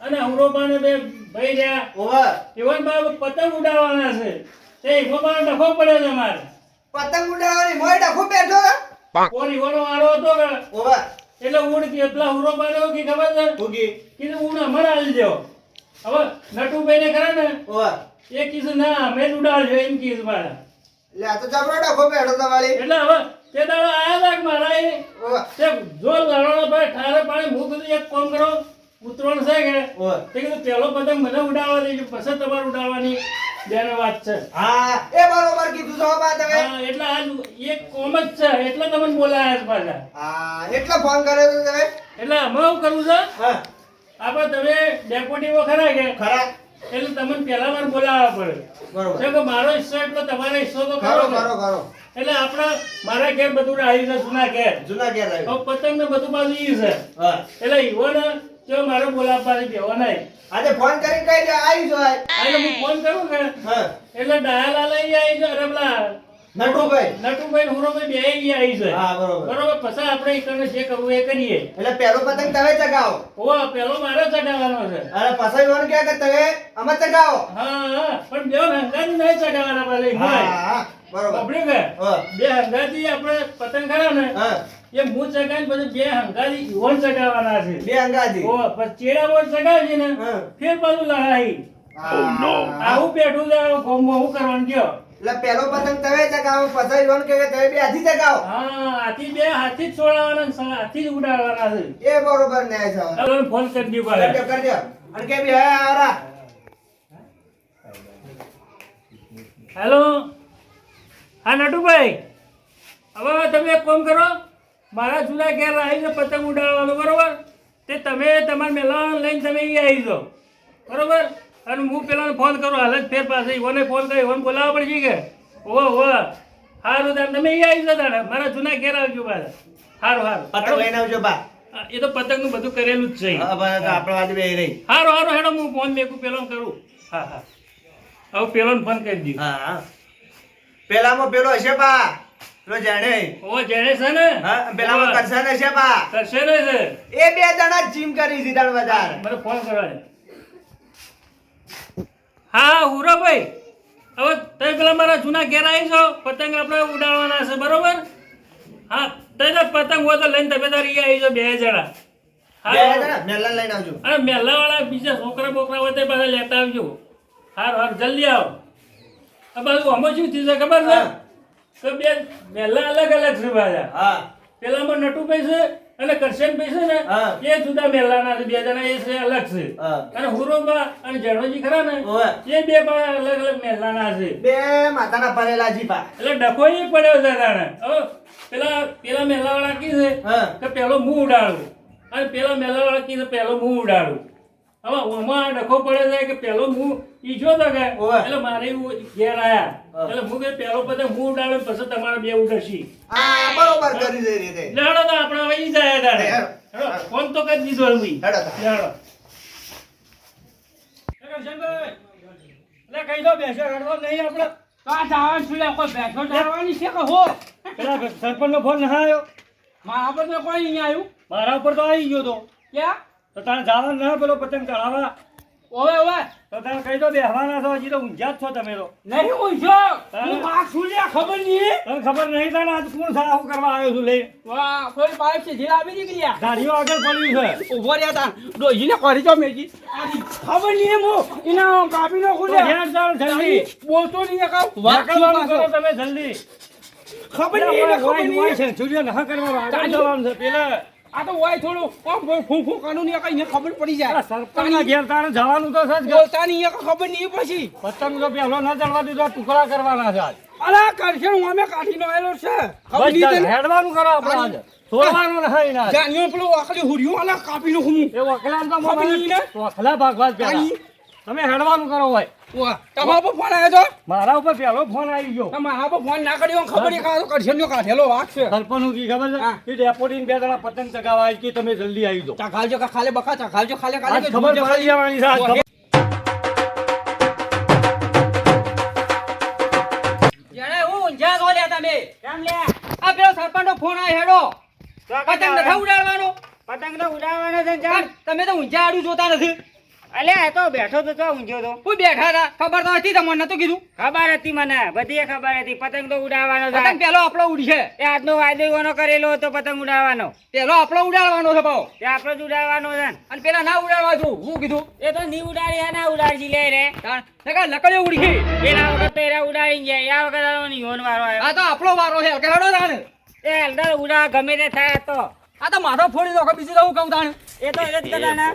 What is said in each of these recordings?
અને હમરોબાને બે ભાઈ રહ્યા. ઓવા એવન બા પતંગ ઉડાવવાના છે. તે એમાં ડખો પડે છે મારે. પતંગ ઉડાવવાની મોય ડખો બેઠો કોણ ઈવાનો આરો હતો કે? ઓવા એટલે ઉડ કે પેલા હમરોબાને કે ખબર છે? ઉગી. કીધું ઉડ આલી દેવો હવે નટુભાઈ ને ખરા ને? ઓવા એ કીધું ના મેં જ ઉડાડજો. એમ કીધું મારા. એટલે આ તો જબરો ડખો બેઠો તો વાળી એટલે હવે તે દાડો આયા લાગ મારા એ? તે જો લડવાનો ભાઈ ઠારે પાણી હું એક કોમ કરો. ઉતરણ છે કે? તે કીધું પેલો પતંગ મને ઉડાવવા દેજો પછી તમારે ઉડાવવાની? બેનો વાત છે. હા એ બરોબર કીધું છો બા તમે. એટલે આજ એક કોમ જ છે એટલે તમને બોલાયા છે પાછા. હા એટલે ફોન કર્યો તો તમે? એટલે હમણાં હું કરું છે? હા. આપણે તમે ડેપોટીઓ ખરા કે? ખરા. એટલે તમને પહેલા વાર બોલાવવા પડે. બરોબર. કે મારો હિસ્સો એટલે તમારો હિસ્સો તો ખરો ખરો ખરો એટલે આપણે મારા ઘેર બધું આવી છે જૂના ઘેર. જૂના ઘેર પતંગ ને બધું બાજુ છે. હા. એટલે ઈવો જો મારે બોલાવવાની બેવો નહીં. આજે ફોન કરી કઈ દે આવી જો આય. એટલે હું ફોન કરું ને હા. એટલે ડાયાલાલ અહીં આવી છે રમલા નટુભાઈ. નટુભાઈ હુરોભાઈ બે અહીં આવી છે. હા બરોબર. બરોબર પછી આપણે ઈકણને જે કરવું એ કરીએ. એટલે પહેલો પતંગ તમે ચગાવો. ઓ પેલો મારો ચગાવવાનો છે. અરે પછી ઓન કે કે તમે અમે ચગાવો. હા પણ બે હંગાથી નહીં ચગાવવાના ભલે હા બરોબર. બે હંગાથી આપણે પતંગ ખરા ને હા. એ હું ચગાવીને પછી બે હંગાથી ઈવન ચગાવવાના છે. બે અંગાજી ઓ પછી ચેડા બોર ચગાવજે ને ફેર પાછું લડાઈ. આવું બેઠું છે આ હું કરવાનું કયો? એટલે પેલો પતંગ તમે ચગાવો પછી વન કે તમે બે હાથી ચગાવો. હા હાથી બે હાથી જ છોડાવવાના હાથી જ ઉડાડવાના છે. એ બરોબર ન્યાય છે. ફોન કરી દઉં કરજો પાછા. કરજો અને કે બી હા આવરા હેલો હા નટુભાઈ. હવે તમે એક કામ કરો. મારા જુદા ઘેર આવીને પતંગ ઉડાડવાનું બરોબર? તે તમે તમારા મેલા લઈને તમે અહીં આવી જાઓ. બરોબર? અને હું પેલાને ફોન કરું હાલ જ ફેર પાસે ઓને ફોન કરી ઓને બોલાવવા પડશે કે? ઓ હો સારું તાર તમે અહીંયા આવી જાઓ તારે. મારા જૂના ઘેર આવજો પાછા સારું પતંગ લઈને આવજો બા એ તો પતંગનું બધું કરેલું જ છે. આપણે વાત બે રહી. સારું સારું હેડો હું ફોન મેકું પેલો કરું. હા હા. હવે પેલો ફોન કરી દઉં હા પેલામાં પેલો હશે બા પેલો જાણે. ઓ જેણે છે ને? હા પેલામાં કરશે ને છે બા? કરશે ને છે? એ બે જણા જીમ કરી દીધા બજાર મને ફોન કરવા હા હા હુરાભાઈ હવે તમે પેલા મારા જૂના ઘેર આવી છો પતંગ આપણે ઉડાડવાના છે બરોબર? હા તમે પતંગ હોય તો લઈને તમે તારી આવી જાઓ બે જણા. મેલા લઈને આવજો. અને મેલા વાળા બીજા છોકરા બોકરા હોય તો પાછા લેતા આવજો. હાર હાર જલ્દી આવો. આ બાજુ આમાં શું થયું છે ખબર છે? હા. કે બે મેલા અલગ અલગ છે પાછા હા પેલામાં નટુભાઈ છે અને કરશનભાઈ છે ને હા. એ જુદા મેલાના છે બે જણા એ છે અલગ છે હા. અને હુરોબા અને જણોજી ખરા ને. એ બે પણ અલગ અલગ મેલાના છે બે માતાના ભરેલા જીપા એટલે ડખો એ પડ્યો છે તાણે પેલા પેલા મેલાવાળા કી છે હા કે પેલો મું ઉડાડું અને પેલા મેલાવાળા કી છે પેલો મું ઉડાડું હવે ઓમાં ડખો પડે છે કે પેલો હું ઈ જો તો કે એટલે મારે ઘેર આયા. એટલે હું કે પેલો પતંગ હું ઉડાડે પછી તમારે બે ઉડશી. હા બરોબર કરી દે રીતે. લડો તો આપણે હવે ઈ જાય. હેડો, ફોન તો કરી દીધો હું. લેડો. કહી દો બેસો નહીં આપણે. આ જવાનું છું? કોઈ બેઠો જવાની છે કે હો? પેલા સરપંચનો ફોન ના આવ્યો મારા પર તો કોઈ નહીં આવ્યું. મારા ઉપર તો આવી ગયો તો. ક્યાં? તો તારે જવાનું ના પેલો પતંગ ચડાવવા? ઓવે ઓવે. તો તને કહી દો બેહવાના છો હજી તો ઊંઝા જ છો તમે તો. નહીં ઊંઝો હું વાઘ સુલ્યા ખબર નહીં? તને ખબર નહીં તને આજ કોણ સાહુ કરવા આવ્યો છું લઈ વાહ કોઈ બાઈક છે જે આવી નીકળી ગયા. ગાડીઓ આગળ પડ્યું છે. ઊભો રહ્યા તા ડોહીને કરી જો મેજી ખબર નહીં હું. એના કાપી નો ખુલે ઘેર ચાલ જલ્દી. બોલતો નહીં કાં વાત કરો તમે જલ્દી. ખબર નહીં ખબર નહીં. છે સુલ્યા નહા કરવા આવ્યો છે પેલા. આ તો હોય થોડું. આમ ફૂ ફૂ કાનું નહીં કઈ ખબર પડી જાય. સરપંચના ઘેર તારે જવાનું તો સજ જ બોલતા નહીં એ ખબર નહીં પછી. પતંગ તો પહેલો ન ચડવા દીધો ટુકડા કરવાના છે અલા કરશે હું અમે કાઢીને આવેલો છે. ખબર નહીં હેડવાનું કરો આપણે આજ. છોડવાનું નહીં ના જાન્યો પેલો આખરી હુર્યું અલા કાપી નાખું હું એ વકલાન તો ને? વકલા ભાગવા જ પેલા તમે હેડવાનું કરો હોય. તમારા પર ફોન આવ્યો મારા ઉપર પહેલો ફોન આવી ગયો. ના, મારા પર ફોન ના કર્યો ખબર નહીં કાં તો કરશનનો કાઢેલો વાઘ છે. સરપંચ કી ખબર છે? કે ડેપોટીને બે જણા પતંગ ચગાવવા આવી કે તમે જલ્દી આવી જાઓ. કા ખાલે બકા ચાખાલજો ખાલે ખાલે ખબર પડી જવાની છે હું ઊંઝા લ્યા તમે? કેમ લે આ પેલો સરપંચનો ફોન આ હેડો. પતંગ નથી ઉડાડવાનો? પતંગ તો ઉડાડવાનો છે ને. તમે તો ઊંઝા આડું જોતા નથી. અલ્યા એ તો બેઠો તો તો ઊંઘ્યો તો. હું બેઠા હતા ખબર તો હતી તમને નતું કીધું? ખબર હતી મને બધી ખબર હતી. પતંગ તો ઉડાવવાનો છે પતંગ પેલો આપણો ઉડશે. એ આજનો વાયદો એવાનો કરેલો હતો પતંગ ઉડાવવાનો. પેલો આપણો ઉડાડવાનો છે ભાવ. એ આપણો જ ઉડાવવાનો છે અને પેલા ના ઉડાડવા છું હું કીધું? એ તો ની ઉડાડી ના ઉડાડી લે રે. તાણ, નકર લકડીઓ ઉડી પેલા વખત તો એરા ઉડાડી ગયા આ વખત આનો નિહોન વારો આવ્યો. આ તો આપણો વારો છે કે હેડો તાણ. એ હલદર ઉડા ગમે તે થાય તો. આ તો મારો ફોડી દો બીજું તો હું કહું તાણ. એ તો એ જ કરવાના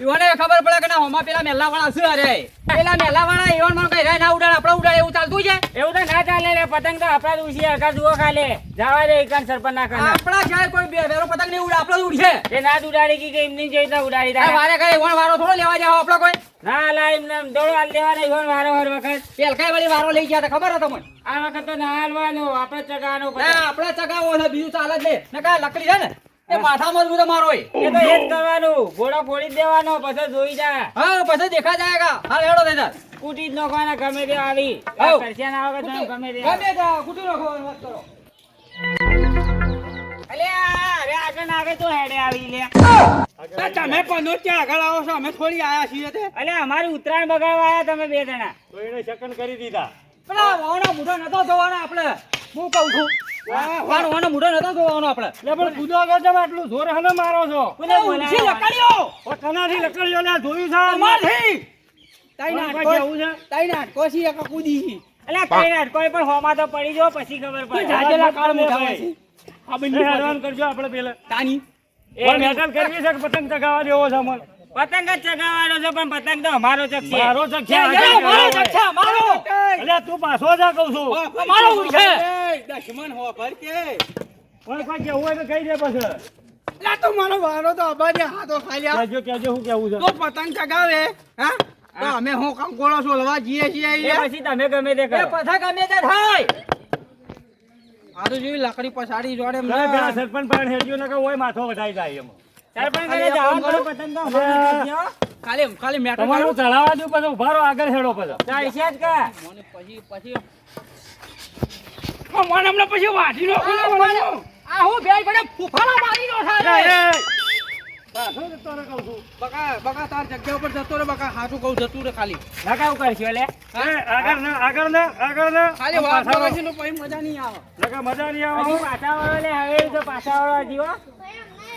ઈવોને ખબર પડે કે ના હોમાં પેલા મેલા વાળા છે અરે? પેલા મેલા વાળા ઈવોનમાં કઈ રે ના ઉડાડ આપણે ઉડાડે એવું ચાલતું છે? એવું તો ના ચાલે રે પતંગ તો આપડા જ ઉછી હરકા જુઓ ખાલે. જવા દે એકાન સરપન ના કરના આપણા જાય કોઈ બે વેરો પતંગ નહીં ઉડે આપણો જ ઉડશે. એ ના ઉડાડી કી કે એમની જોઈ ના ઉડાડી દે વારે કઈ ઈવોન વારો થોડો લેવા જાવ આપડા કોઈ? ના લા એમને દોડો હાલ દેવાના ઈવન વારો હર વખત. પેલકાઈ વાળી વારો લઈ ગયા હતા ખબર હતો મને આ વખત તો ના હાલવાનો આપણે ચગાવવાનો આપણે ચગાવો છે બીજું ચાલે જ નહીં. નકા લકડી છે ને એ માથામાં જ મારો એ તો એ જ કરવાનું. ઘોડો ફોડી દેવાનો પછી જોઈ જા. હા પછી દેખા જાયગા હાલ હેડો દેતા કૂટી જ નાખવાના ગમે તે આવી. હાઉ. ના આવે તો ગમે તે ગમે ત્યાં કુટી નાખો વાત કરો. આગળ ના આવે તો હેડે આવી લે. તમે પણ ત્યાં આગળ આવો છો અમે થોડી આયા છીએ તે. અમારી ઉત્તરાયણ બગાડવા આયા તમે બે જણા. તો એને સેકન્ડ કરી દીધા. પેલા હું કહું છું? મૂઢો નતો જોવાનો આપણે. પણ કૂદો આગળ તમે આટલું જોર હને મારો છો? કોને ઊંચી બોલાવ્યા? લકડીઓ? ઓ કનાથી લકડીઓ લે જોયું છે? અમારથી તાઈ કોઈ નાટકો કેવું છે? તાઈ નાટકો છે એક કૂદી અલ્યા કઈ કોઈ પણ હોમાં તો પડી જો પછી ખબર પડે. જાજેલા કાળ મોઢા છે. આ બંને હેરાન કરજો આપણે પેલા. તાની? એ મેટલ કરવી છે કે પતંગ ચગાવવા દેવો છે અમને પતંગ જ ચગાવવાનો છે પણ પતંગ તો અમારો ચકશે મારો ચકશે એ મારો જક્ષા મારો એટલે તું પાછો જા કહું છું. મારો છે. દશમન હો પર કે પણ કોઈ કેવું હોય તો કહી દે પછી. લા તો મારો વારો તો અબાજે હાથો ખાલી કહેજો કેજો હું કેવું છે? તો પતંગ ચગાવે હા? તો અમે હું કંકોળો સોલવા જઈએ છીએ એ પછી તમે ગમે તે એ કરો પથા ગમે તે થાય. આ તો જોઈ લાકડી પછાડી જોડે. સરપંચ પાણ હેડ્યો ને કે ઓય માથો વધાઈ જાય એમ. ખાલી. ખાલી મેટર તમારું ચડાવવા દઉં પછી ઊભા આગળ હેડો પછી. ચાલશે જ કા. મને પછી પછી મને હમણાં પછી વાઢી નો આ હું બે પડે ફૂફાડા મારી નો થાય પાછો જતો રહે કહું છું. બકા બકા તાર જગ્યા ઉપર જતો રે બકા હાચું કહું જતું રે ખાલી. ના કાવું કરશો લે એ, આગળ ને આગળ ને આગળ ને. ખાલી વાત પાછા કરે. રહો. છે ને પછી મજા નહીં આવે. મજા નહીં આવે. હજી પાછા વાળો લે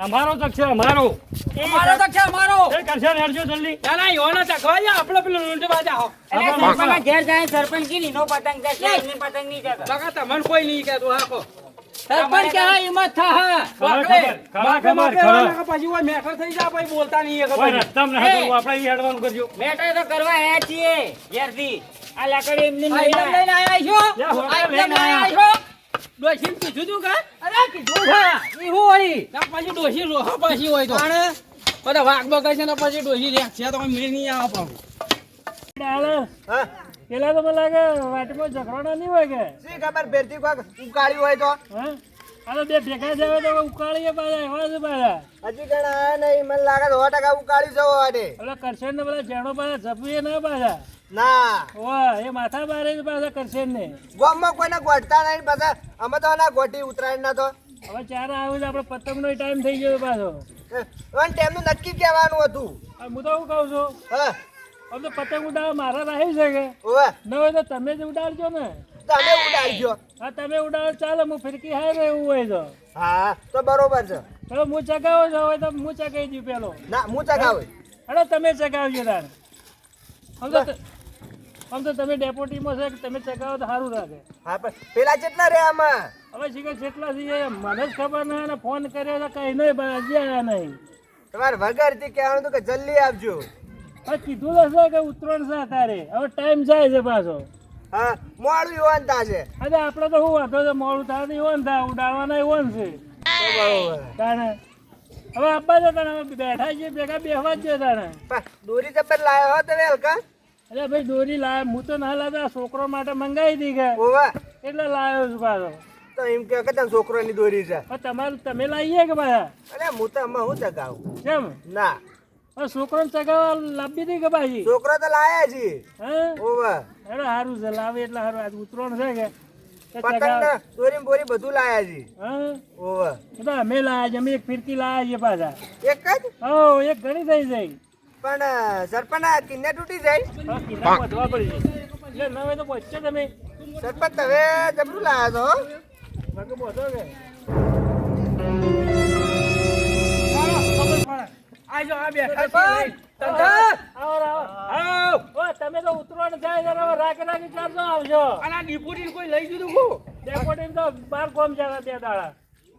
તો ના તો અમારો તક છે અમારો. અમારો તક છે અમારો. એ કરશે ને હેડજો જલ્દી. ચાલા યોનો તક હોય આપણે પેલું લૂંટ બાજા હો. સરપંચના ઘેર જાય સરપંચ કીધી નો પતંગ ચકશે ની પતંગ નહીં ચકે બકા તમને કોઈ નહીં તો હાકો સરપંચ કે હિંમત થા ખબર, ખબર, ખબર. પછી ઓય મેઠો થઈ જા ભાઈ બોલતા નહીં કોઈ ખબર રસ્તામાં ના કરવું આપણે ઈ હેડવાનું કરજો. મેટર તો કરવા હે છીએ ઘેરથી. આ લાકડી એમની. લઈને આયા. છો? આ લઈને આયા. ડોશીને કીધું તું કે? અરે કીધું છે. એ હું વળી? ના પછી ડોશી રોહા પાછી હોય તો. બધા વાઘ બગાડ છે ને પછી ડોશી રેખ છે તો મેં મેળ નહીં આવે પાછું. હા. પેલા તો મને લાગે વાટમાં ઝઘડો નહીં હોય કે? શી ખબર? ભેરથી કોઈક ઉકાળી હોય તો. હા? આ બે ભેગા જ તો ઉકાળીએ પાછા એવા છે પાછા. હજી કણ આયા નહીં મને લાગે સો ટકા ઉકાળી જવો વાટે. એટલે કરશે ને પેલા જેણો પાછા જપીએ ના પાછા. ના. વાહ એ માથા બારે જ પાછા કરશે ને. ગામમાં કોઈને ગોઠતા નહીં પાછા અમે તો ના ગોઠી ઉતરાયણ ના તો. હવે ચાર આવે આપણે પતંગનો ટાઈમ થઈ ગયો પાછો. પણ તેમનું નક્કી કહેવાનું હતું. હું તો શું કહું છું? હા. આમ તો પતંગ ઉડાવવા મારા રાહી છે કે? ન હોય તો તમે જ ઉડાડજો ને. તમે ઉડાડજો. હા તમે ઉડાડો ચાલો હું ફિરકી હાય ને એવું હોય તો. હા તો બરોબર છે. ચલો હું ચગાવો છો હોય તો હું ચગાવી દઉં પેલો. ના હું ચગાવું. અરે તમે ચગાવજો તાર. તો ત- આમ તો તમે ડેપોટીમાં છે તમે ચકાવો તો સારું રાખે હા પણ પેલા કેટલા રે આમાં? હવે શીખે જેટલા છે મને જ ખબર ના અને ફોન કર્યો તો કઈ નહીં હજી આવ્યા નહીં. તમારે વગરથી કહેવાનું હતું કે જલ્દી આવજો. હવે કીધું હશે કે ઉતરણ છે અત્યારે. હવે ટાઈમ જાય છે પાછો. હા મોડું યુવાન છે અરે આપણે તો શું વાંધો છે? મોડું થાય તો યુવાન ને થાય ઉડાડવાના યુવાન છે. તાણે. હવે આપવા છે તાણે બેઠા છીએ ભેગા બેહવા જ છે તાણે. દોરી જબર લાવ્યો હો તમે હલકા. અરે ભાઈ દોરી લાવ હું તો ના લાવતા છોકરો માટે મંગાવી હતી કે ઓવા. એટલે લાવ્યો છું પાછો. તો એમ કે કે તને છોકરોની દોરી છે. તમારે તમે લાવીએ કે પાછા? અરે હું તો આમાં હું ચગાવું? કેમ? ના. છોકરો ચગાવવા લાવી હતી કે પાછી? છોકરો તો લાયા છે હા? ઓવા. અરે સારું છે લાવે એટલે સારું આજ ઉતરણ છે કે? પતંગ દોરી બોરી બધું લાયા છે હા? ઓવા. અમે લાયા છે અમે એક ફિરકી લાયા છીએ પાછા. એક જ? હો એક ઘણી થઈ જાય પણ સરપંચ આ કિન્ને તૂટી જાય. એટલે તો પહોંચશે તમે સરપંચ તમે જબરું છો પહોંચો કે આજો આ બેઠા ઓ તમે તો ઉતરવાનું જાય હવે રાખ રાખી ચાલજો આવજો અને આ ડીપોટી કોઈ લઈ દીધું કો ડેપોટીને તો બાર કોમ જતા ત્યાં દાડા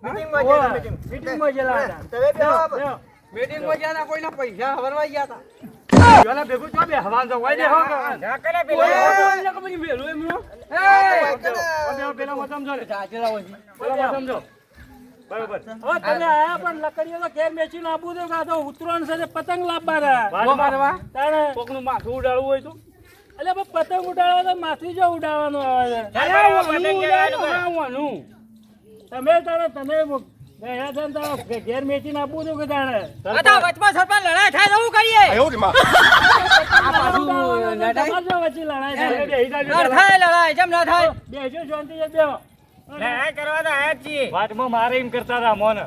મીટિંગમાં મીટિંગમાં તમે બેહો બેહો, આપ. બેહો. મીટિંગમાં ગયા તા કોઈના પૈસા હવરવાઈ ગયા હતા ભેગું બે હવાન પેલા મેલું એમનો. પેલા જો. હોય જો. બરોબર. હવે તમે આયા પણ લકડીઓ તો ઘેર મેચીને કાં તો ઉતરાણ પતંગ લાવવા વો મારવા તાણે. કોકનું માથું ઉડાડવું હોય તો એટલે પતંગ ઉડાડવા તો માથું જો ઉડાડવાનું આવે છે. તમે તારે તમે ઘેર આપવું કે તાણે? વચમાં સરપંચ લડાઈ થાય તો કરીએ? વચ્ચે લડાઈ થાય. લડાઈ. જેમ ના થાય. લડાઈ કરવા તો આયા છીએ વાતમાં મારે એમ કરતા હતા મોને.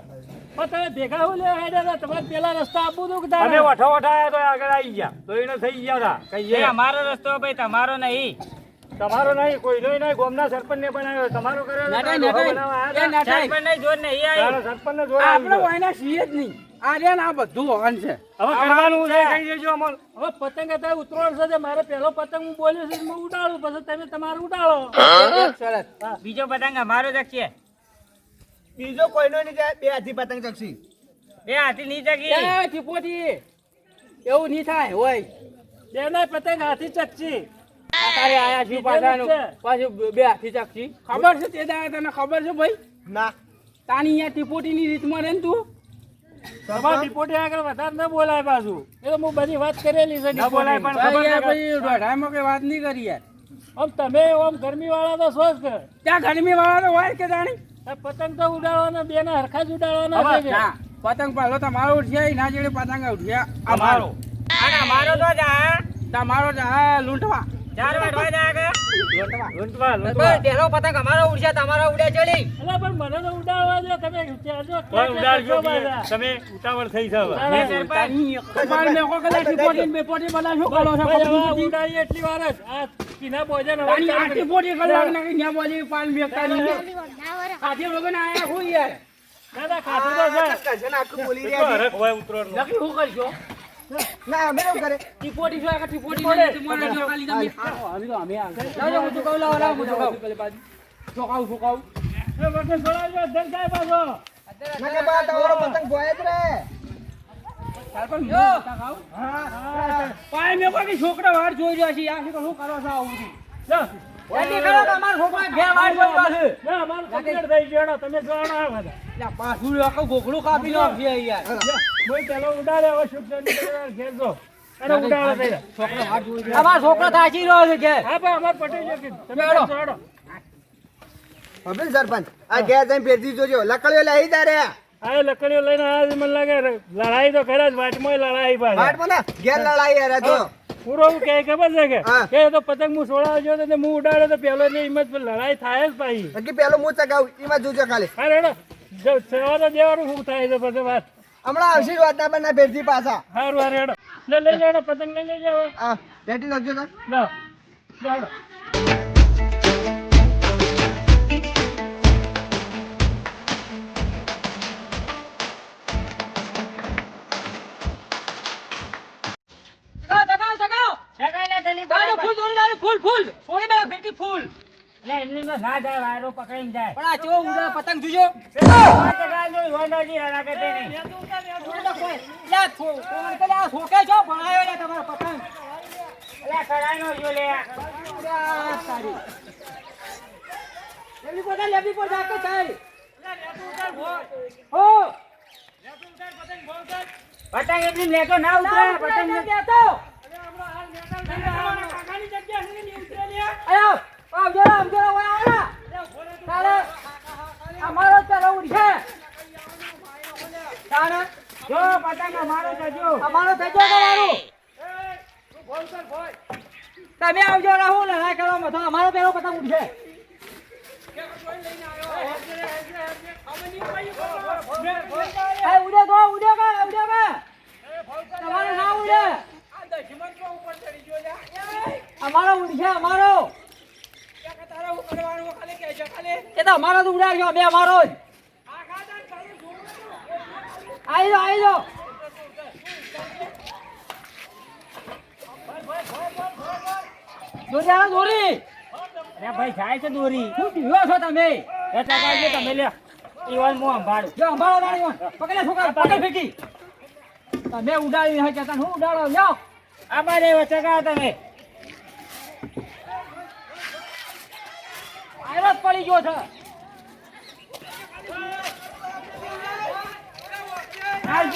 તમે ભેગા હું લેવા હેડ્યા તમારે પેલા રસ્તા આપું કે અમે વઠો તો આગળ આવી ગયા. તો એને થઈ ગયા હતા. કઈ એ અમારો રસ્તો ભાઈ તમારો નહીં. તમારો નહીં કોઈનો નહીં ગોમના સરપંચ ને બનાવ્યો તમારો કર્યો નટાઈ, નટાઈ. સરપંચ નહીં જોર નહીં આવી સરપંચ ને જોડે આપણે વાયના છીએ જ નહીં. આ રે ને આ બધું વાહન છે. હવે કરવાનું છે. કહી દેજો અમલ. હવે પતંગ હતા ઉતરોણ છે મારે પહેલો પતંગ હું બોલ્યો છે હું ઉડાડું પછી તમે તમારું ઉડાડો. સરસ બીજો પતંગ અમારો જ બીજો કોઈનો નહીં જાય બે હાથી પતંગ ચકસી બે હાથી નહીં જગી એ ટીપોટી એવું નહીં થાય હોય. બેના પતંગ હાથી ચકચી આ તારે આયા છું પાછાનું પાછું બે હાથી ચાકથી ખબર છે તે દાડે તને ખબર છે ભાઈ? ના. તાની અહીંયા ટીપોટીની રીતમાં રહે ને તું? તમારે રિપોર્ટે આગળ વધારે ન બોલાય પાછું. એ તો હું બધી વાત કરેલી છે ન બોલાય પણ ખબર ભાઈ દોઢાઈમાં કઈ વાત નહીં કરી યાર. આમ તમે આમ ગરમી વાળા તો છો જ ત્યાં ગરમી વાળા તો હોય કે જાણી? પતંગ તો ઉડાડવાના બે ના હરખા જ ઉડાડવાના પતંગ પહેલો તમારો ઉઠ્યા ના જેડે પતંગ ઉઠ્યા. અમારો. અમારો તો જ તમારો જ લૂંટવા. ચાર વાટવા આ કે લૂંટવા લૂંટવા લૂંટવા પહેલો પતંગ અમારો ઉડ્યા તમારો ઉડ્યા ચડી. અલા પણ મને તો ઉડાડવા દો તમે ચાલજો કોઈ ઉડાડજો તમે ઉતાવળ થઈ જાવ ના, સરપંચ. તારી મે કો ટીપોટી ને બેપોટી બના શું કરો છો કોઈ હવે? ઉડાડીએ એટલી વાર જ. આ કિના બોજે ન તારી આ ચાલુ ટીપોટી કલાક ના કે ન્યા બોલી પાલ મેકતા ની આજે વગર આયા હું યાર? દાદા ના, ખાધું તો છે. આખું બોલી રહ્યા હરખ હોય ઉતરો લખી હું કરશો? છે. ના અમે એવું કરે ટીપોટી શું આ ટીપોટી ને તમારે જો ખાલી તમે આવો, તો અમે આવશે. લાવજો, હું તો કહું, લાવો, લાવો, હું તો કહું. પેલી બાજુ. ચોકાવું, ચોકાવું. એ ધન જાય પાછો. ના બા તમારો પતંગ ભોય જ રે પણ હું નતા ખાઉં? પાય મેં કોઈ છોકરા વાર જોઈ રહ્યા છે યાર શું કરવા છો આવું બધું? જા. છોકરા રહ્યા. છે. જા, ઘેર જો. રહ્યા રહ્યો. જો, સરપંચ આ ઘેર જઈને ફેરથી જોજો. લકડીઓ લઈ તારે આ લકડીઓ લઈને આવ્યા મને લાગે લડાઈ તો ખરા જ વાટમાં લડાઈ પાડે વાટમાં ના ઘેર લડાઈ યાર તો પૂરો હું કહે ખબર છે કે? કે તો પતંગ હું સોળા જો તો તે હું ઉડાડે તો પેલો ની હિંમત પર લડાઈ થાય જ પાછી. નક્કી પેલો હું ચગાવું એમાં જોજો ખાલી. હા રેડો. જો સેવા તો દેવાનું શું થાય છે પછી વાત? હમણાં આવશે વાતના પણ ના ફેરથી પાછા. હારું હા રેડો. લે લઈ જાઓ પતંગ લઈ લઈ જાવ હા બેટી નાખજો સર ના જાડો ફૂલ ફૂલ. ફોડી છોડી બેટી ફૂલ. એટલે એમની માં ના જાય વાયરો પકડીને જાય. પણ આ ચો ઉડા પતંગ જોજો છોકે છો ભણાયો લે તમારો પતંગ એટલે કરાયનો જો લે આ સારી લેવી પોતા લેવી પોતા કે થાય હો પતંગ એમની લેતો ના ઉતરા પતંગ તો આયો આવજો આવજો ઓય આવરા ચાલે અમારો અમારો છે અમારો તમે આવજો રાહુલ લડાઈ કરવા મથો અમારો પેલો પતંગ ઉઠશે ઉડે તો ઉડે કે ઉડે કે તમારે ના ઉડે. અમારો ઉડશે અમારો. એ તો અમારો તો ઉડાડજો બે અમારો જ. આવી જાઓ આવી જાઓ. દોરી આલો દોરી. અરે ભાઈ જાય છે દોરી. શું પીવો છો તમે? એ ચગાવજો તમે લે. ઈવોન હું સંભાળું જો સંભાળો પકડે છોકરા પકડ ફેંકી. તમે ઉડાડી કહેતા હું ઉડાડો લ્યો. બાજુ એવો ચગાવો તમે. જ પડી ગયો છે. આવ્યો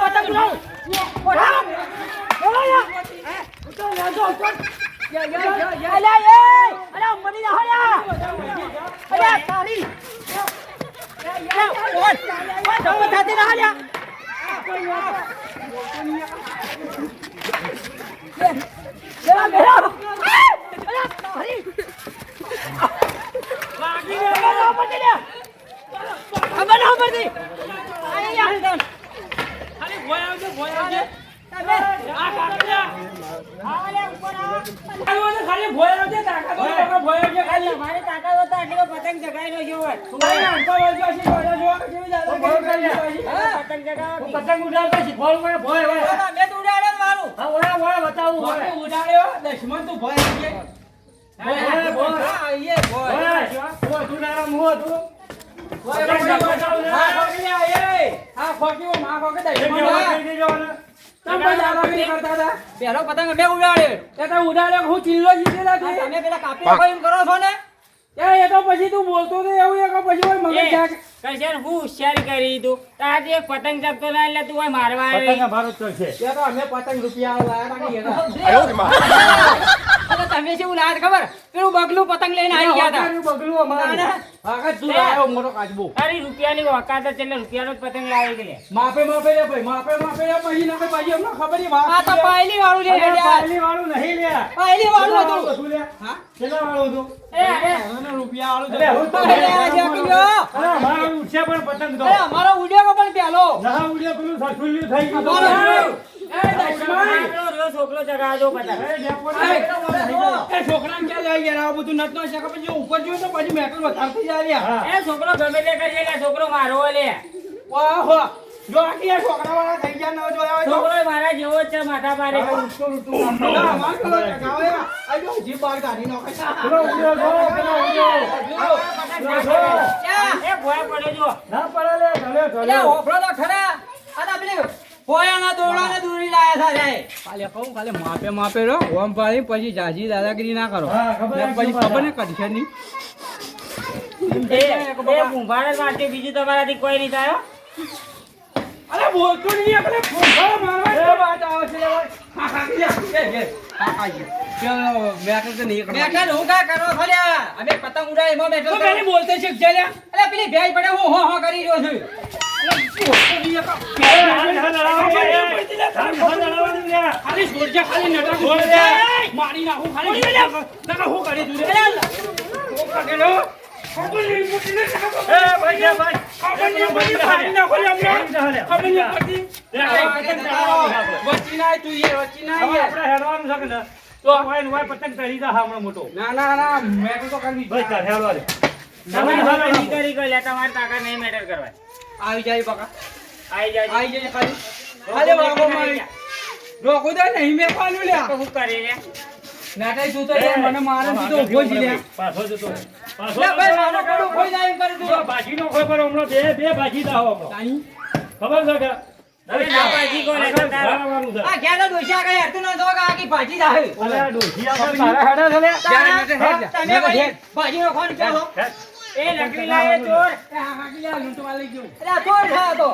પતંગ ખબર ના પડતી ખાલી ભોય આવજો ભોય આવજો. મારી પતંગ છે ઉડાડ્યો દશમન તું ભોય હા ખોકી માં ખોકે દશમન પહેલો પતંગ મેં ઉડાડ્યો તે તો ઉડાડ્યો હું ચિલ્લો જીતેલા છું. તમે પેલા કાપી એમ કરો છો ને? એ તો પછી તું બોલતો તો એવું એ પછી મગજ એ, હું હોશિયારી કરી તું તારે એક પતંગ ચપતો ના એટલે તું મારવા મારવા પતંગ આવી. અમારો જ ચાલશે. તો અમે પતંગ રૂપિયા લાયા તમે શું લાયા ખબર? પેલું બગલું પતંગ લઈને આવી ગયા હતા. બગલું અમારું. મોટો કાચબો. અરે રૂપિયાની ઓકાત છે એટલે રૂપિયાનો જ પતંગ લાવી ગયે માપે માપે રે ભાઈ માપે માપે રે પછી ના ભાઈ અમને ખબર નહીં આ તો પાયલી વાળું લે પહેલી વાળું નહીં લે. પહેલી વાળું હતું. શું લે? હા? કેટલા વાળું હતું? એ અરે રૂપિયા વાળું અરે, હું તો અરે, આ જાકી ઉડશે પણ પતંગ તો. અમારો ઉડ્યો પણ પેલો ના ઉડ્યો પેલું સસુલ્યું થઈ ગયું. છોકરો પતંગ. એ, છોકરાને ક્યાં લઈ ગયા? બધું નટ નો શકે પછી ઉપર જોયું તો પછી મેકલ વધારતી જાય એ છોકરો ગમે તે કરીએ છોકરો મારો લે. વાહ વાહ. જો આખી આ છોકરા વાળા થઈ ગયા ન જોયા હોય તો છોકરો મારા જેવો છે માથા પારે ના, અમાર પેલો ચગાવે આ. જો જીભ બહાર કાઢી નાખે. પેલો ઉડ્યો જો, પેલો ઉડ્યો. જો. એ ભોય પડે જો ના પડે લે, એટલે ઢળ્યો. હોફળો તો ખરા. આ તો પેલી પોયાના દોરડાને દોરી લાયા હતા રે. કહું, ખાલી માપે માપે રહો. ઓમ પાડી પછી જાજી દાદાગીરી ના કરો હા, ખબર ને પછી ખબર ને કરશે નહીં એ એ ભૂંભાર જ બીજું તમારાથી કોઈ નહીં થાય. અરે બોલતો નહીં આપણે ફૂંફાળો મારવા તો વાત આવે છે એ, એ. મારી નાખું, ખાલી હું કરી દઉં. કરી મોટો ના ના ના મેં તો કરવી ભાઈ ચાલ હેડવા દે કરી આવી જાય બકા આવી જાય આવી જાય ખાલી. ખાલી વાગો મારી રોકો દે નહીં મેં પાલું લ્યા. શું કરી લે નાટાઈ તું તો મને મારે તું તો ઊભો જ લે પાછો જતો પાછો લે ભાઈ મારો. કડું કોઈ જાય એમ કરે તું પેલો ભાજીનો ખોય પર હમણાં બે બે ભાજી દાવો. તાણી. ખબર છે કે? તમે ના લે તો. ખાવાનું છે. આ ઘેર ડોશી આગળ હેરતું ન જો કે આખી ભાજી જાહે અલે આ ડોશી આપણે તારા હેડે છે લે. તમે ભાઈ નો ખાવાનું ચાલો એ લકડી લાવે ચોર. અરે ચોર છે તો?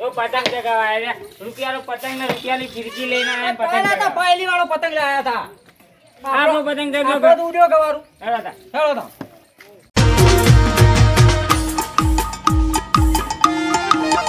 તો પતંગ ચગાવાય લે રૂપિયાનો પતંગ ને રૂપિયાની ખીરકી લઈને ને પતંગ પહેલા તો ચગાવાય. પહેલી વાળો પતંગ લાયા હતા. આપણો પતંગ ચગાવ્યો. ઉડ્યો ગવારું. હેડો તો.